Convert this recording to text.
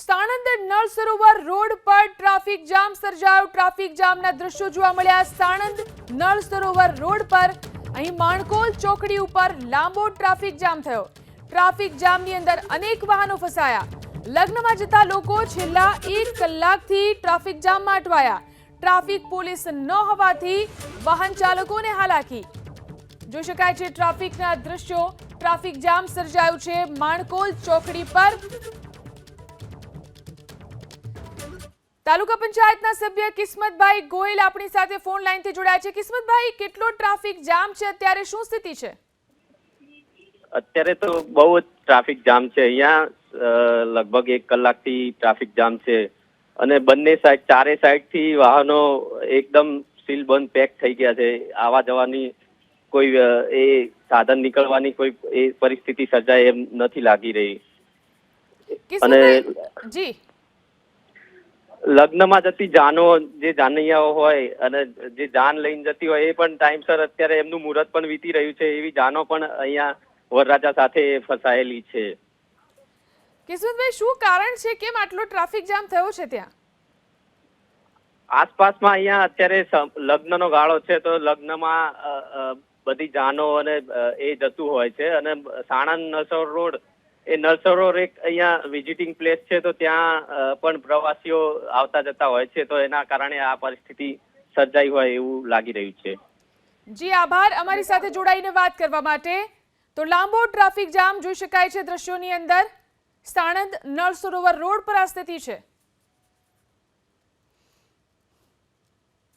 Sanand Nal Sarovar road પર traffic jam સર્જાયો. Traffic જામના દ્રશ્યો જોવા મળ્યા. સાણંદ નળ સરોવર રોડ પર અહીં માણકોલ ચોકડી ઉપર લાંબો ટ્રાફિક જામ થયો. ટ્રાફિક જામની અંદર અનેક વાહનો ફસાયા. લગ્નમાં જતા લોકો છેલ્લા એક કલાકથી ટ્રાફિક જામમાં અટવાયા. ટ્રાફિક પોલીસ ન હોવાથી વાહન ચાલકોને હાલાકી જોઈ શકાય છે, ટ્રાફિકના દ્રશ્યો, ટ્રાફિક જામ સર્જાયું છે. માણકોલ ચોકડી પર તાલુકા પંચાયતના સભ્ય કિસ્મતભાઈ ગોયલ આપણી સાથે ફોન લાઈનથી જોડાયા છે. કિસ્મતભાઈ કેટલો ટ્રાફિક જામ છે? અત્યારે શું સ્થિતિ છે? અત્યારે તો બહુ જ ટ્રાફિક જામ છે. અહીંયા લગભગ એક કલાકથી ટ્રાફિક જામ છે. અને બંને સાઈડ ચારે સાઈડથી વાહનો એકદમ સીલ બંધ પેક થઈ ગયા છે. આવા જવાની કોઈ એ સાધન નીકળવાની કોઈ એ પરિસ્થિતિ સર્જાય એમ નથી લાગી રહી. અને જી. લગ્નમાં જતી જાનો જે જાનૈયાઓ હોય અને જે જાન લઈને જતી હોય એ પણ ટાઈમસર અત્યારે એમનું મુહૂર્ત પણ વીતી રહ્યું છે. એવી જાનો પણ અહીંયા વરરાજા સાથે ફસાયેલી છે. કિશોરભાઈ શું કારણ છે? કેમ આટલો ટ્રાફિક જામ થયો છે ત્યાં? આસપાસમાં અહીંયા અત્યારે લગ્નનો ગાળો છે તો લગ્નમાં બધી જાનો અને એ જતું હોય છે. અને સાણંદ નસોર રોડ એ નરસરોવર એક અહીંયા વિઝિટિંગ પ્લેસ છે, તો ત્યાં પણ પ્રવાસીઓ આવતા જતા હોય છે, તો એના કારણે આ પરિસ્થિતિ સર્જાઈ હોય એવું લાગી રહ્યું છે. જી, આભાર. અમારી સાથે જોડાઈને વાત કરવા માટે. તો લાંબો ટ્રાફિક જામ, જોઈ શકાય છે દ્રશ્યોની અંદર. સાણંદ નળ સરોવર રોડ પર આ સ્થિતિ છે.